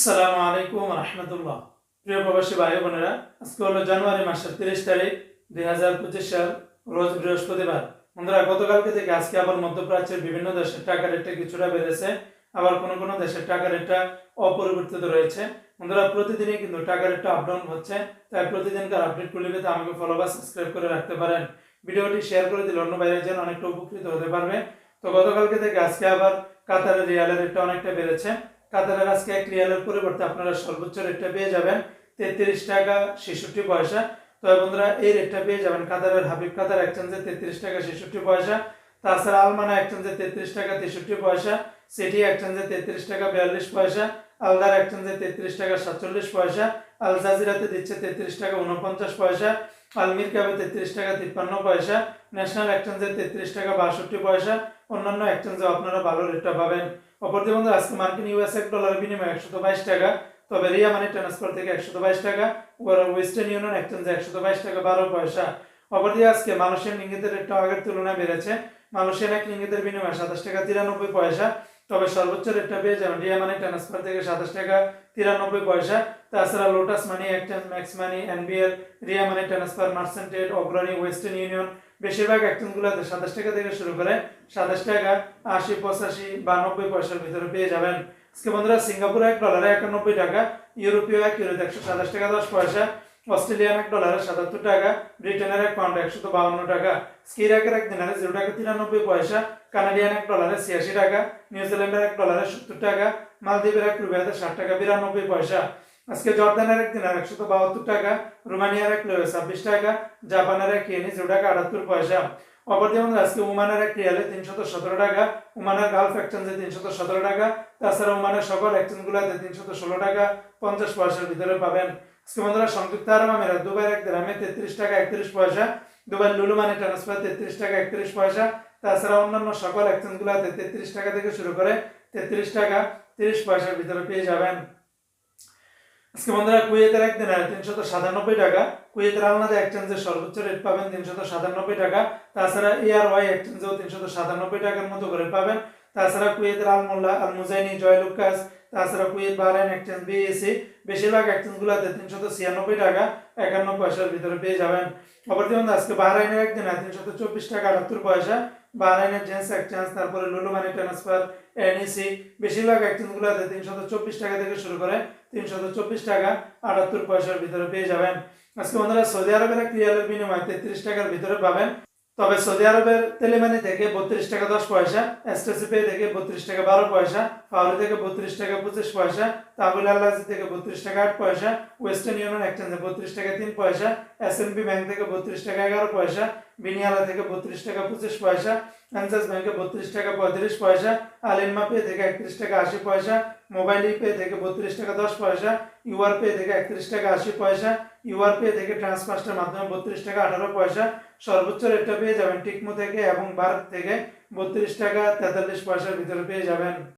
আসসালামু আলাইকুম রহমতুল্লাহ। প্রিয় প্রবাসী ভাই বোনেরা, আজকে হলো জানুয়ারি মাসের তিরিশ তারিখ, দুই হাজার পঁচিশ সাল, রোজ বৃহস্পতিবার। বন্ধুরা, গতকালকে থেকে আজকে আবার মধ্যপ্রাচ্যের বিভিন্ন দেশের টাকা রেটটা কিছুটা বেড়েছে, আবার কোনো কোনো দেশের টাকা রেটটা অপরিবর্তিত রয়েছে। বন্ধুরা, প্রতিদিনই কিন্তু টাকা রেটটা আপডাউন হচ্ছে, তাই প্রতিদিনকার আপডেটগুলি পেতে আমাকে ফলো বা সাবস্ক্রাইব করে রাখতে পারেন। ভিডিওটি শেয়ার করে দিলে অন্য বাইরে যেন অনেকটা উপকৃত হতে পারবে। তো গতকালকে থেকে আজকে আবার কাতারের রিয়ালের রেটটা অনেকটা বেড়েছে। কাতারের আজকে এক রিয়ালের পরিবর্তে আপনারা সর্বোচ্চ রেটটা পেয়ে যাবেন। তেত্রিশ টাকা ছেষট্টি পয়সা। তবে বন্ধুরা, এই রেটটা পেয়ে যাবেন কাতারের হাবিব কাতার এক্সচেঞ্জে তেত্রিশ টাকা ছেষট্টি পয়সা। তাছাড়া আলমানা এক্সচেঞ্জে তেত্রিশ টাকা তেষট্টি পয়সা, সিটি এক্সচেঞ্জে তেত্রিশ টাকা বিয়াল্লিশ পয়সা, আলদার এক্সচেঞ্জে তেত্রিশ টাকা সাতচল্লিশ পয়সা, আল জাজিরাতে দিচ্ছে তেত্রিশ টাকা উনপঞ্চাশ পয়সা আলমির ক্যাবে তেত্রিশ টাকা তিপ্পান্ন পয়সা, ন্যাশনাল এক্সচেঞ্জে তেত্রিশ টাকা বাষট্টি পয়সা, অন্যান্য এক্সচেঞ্জে আপনারা ভালো রেটটা পাবেন। অপরদি বন্ধু, আজকে মার্কিন ইউএস এক ডলার বিনিময়ে একশত বাইশ টাকা, তবে রিয়া মানি ট্রান্সফার থেকে একশত বাইশ টাকা ওয়েস্টার্ন ইউনিয়ন এক্সচেঞ্জে একশত বাইশ টাকা বারো পয়সা। অপরদি আজকে মালয়েশিয়ান রিঙ্গিতের রেটটা আগের তুলনায় বেড়েছে। মালয়েশিয়ান এক রিঙ্গিতের বিনিময়ে সাতাশ টাকা তিরানব্বই পয়সা, তবে সর্বোচ্চ রেটটা পেয়ে যাবেন রিয়া মানি ট্রান্সফার থেকে সাতাশ টাকা তিরানব্বই পয়সা। তাছাড়া Lotus Money Exchange Max Money NBL Ria Money Transfer মার্সেন্টেড Agrani Western Union বেশিরভাগ এক্সচেঞ্জগুলোতে সাতাশ টাকা থেকে শুরু করে সাতাশ টাকা, আশি, পঁচাশি বা নব্বই পয়সার ভিতরে পেয়ে যাবেন। আজকে বন্ধুরা, সিঙ্গাপুর এক ডলারে একানব্বই টাকা, ইউরোপীয় এক ইউরোতে একশো সাতাশ টাকা দশ পয়সা অস্ট্রেলিয়ান এক ডলারে সাতাত্তর টাকা, ব্রিটেনের এক পাউন্ড একশো বাউন্ন টাকা স্কিরাকের এক দিনারে জিরো টাকা তিরানব্বই পয়সা, কানাডিয়ান এক ডলারে ছিয়াশি টাকা, নিউজিল্যান্ডের এক ডলারে সত্তর টাকা, মালদ্বীপের এক রুপিয়াতে ষাট টাকা বিরানব্বই পয়সা। আজকে জর্দানের এক দিনার একশো বাহাত্তর টাকা, রোমানিয়ার এক রুপিয়া ছাব্বিশ টাকা, জাপানের এক ইয়েনি জিরো টাকা আটাত্তর পয়সা। অপরদিকে আজকে ওমানের এক রিয়ালে তিনশত সতেরো টাকা, ওমানের গালফ এক্সচেঞ্জে তিনশত সতেরো টাকা, তাছাড়া ওমানের সকল এক্সচেঞ্জগুলোতে তিনশত ষোলো টাকা, পঞ্চাশ পয়সার ভিতরে পাবেন। বন্ধুরা সংযুক্ত আরব আমিরাত দুবাইয়ের এক গ্রামে তেত্রিশ টাকা একত্রিশ পয়সা দুবাই লুলু মানি ট্রান্সফার তেত্রিশ টাকা একত্রিশ পয়সা, তাছাড়া অন্যান্য সকল এক্সচেঞ্জগুলোতে তেত্রিশ টাকা থেকে শুরু করে তেত্রিশ টাকা তিরিশ পয়সার ভিতরে পেয়ে যাবেন। আজকে বন্ধুরা, কুয়েতের এক তিনশত সাতানব্বই টাকা, কুয়েতের আলনাদা এক্সচেঞ্জের সর্বোচ্চ রেট পাবেন তিনশত সাতানব্বই টাকা, তাছাড়া এয়ার ওয়াই এক্সচেঞ্জেও তিনশত সাতানব্বই টাকার মতো করে পাবেন। তাছাড়া কুয়েতের আলমোল্লা আল মুজাইনি জয়লুকাস, তাছাড়া কুয়েত, বাহরাইন এক্সচেঞ্জ বিএসি বেশিরভাগ এক্সচেঞ্জগুলোতে তিনশত ছিয়ানব্বই টাকা, একান্ন পয়সার ভিতরে পেয়ে যাবেন। অপরদিকে আজকে বাহরাইনের একদিন তিনশত চব্বিশ টাকা, আটাত্তর পয়সা। বাহরাইনের জেন্স এক্সচেঞ্জ, তারপরে লুলু মানি ট্রান্সফার, এনইসি, বেশিরভাগ এক্সচেঞ্জগুলোতে তিনশত চব্বিশ টাকা থেকে শুরু করে তিনশত চব্বিশ টাকা, আটাত্তর পয়সার ভিতরে পেয়ে যাবেন। আজকে বন্ধুরা, সৌদি আরবের এক রিয়ালের বিনিময়ে তেত্রিশ টাকার ভিতরে পাবেন। তবে সৌদি আরবের তেলেমানি থেকে বত্রিশ টাকা দশ পয়সা এসটিসি পে থেকে বত্রিশ টাকা বারো পয়সা ফাউরি থেকে বত্রিশ টাকা পঁচিশ পয়সা তাবুল আল্লাজি থেকে বত্রিশ টাকা আট পয়সা, ওয়েস্টার্ন ইউনিয়ন এক্সচেঞ্জে বত্রিশ টাকা তিন পয়সা এসএনবি ব্যাংক থেকে বত্রিশ টাকা এগারো পয়সা বিনিয়ালা থেকে বত্রিশ টাকা পঁচিশ পয়সা অ্যান্সাস ব্যাংকে বত্রিশ টাকা পঁয়ত্রিশ পয়সা, আলিনমা পে থেকে একত্রিশ টাকা আশি পয়সা মোবাইল পে থেকে বত্রিশ টাকা দশ পয়সা ইউআর পে থেকে একত্রিশ টাকা আশি পয়সা ইউআর পে থেকে ট্রান্সফার্সের মাধ্যমে বত্রিশ টাকা আঠারো পয়সা। সর্বোচ্চ রেটটা পেয়ে যাবেন টিকমো থেকে এবং ভারত থেকে বত্রিশ টাকা তেতাল্লিশ পয়সার ভিতরে পেয়ে যাবেন।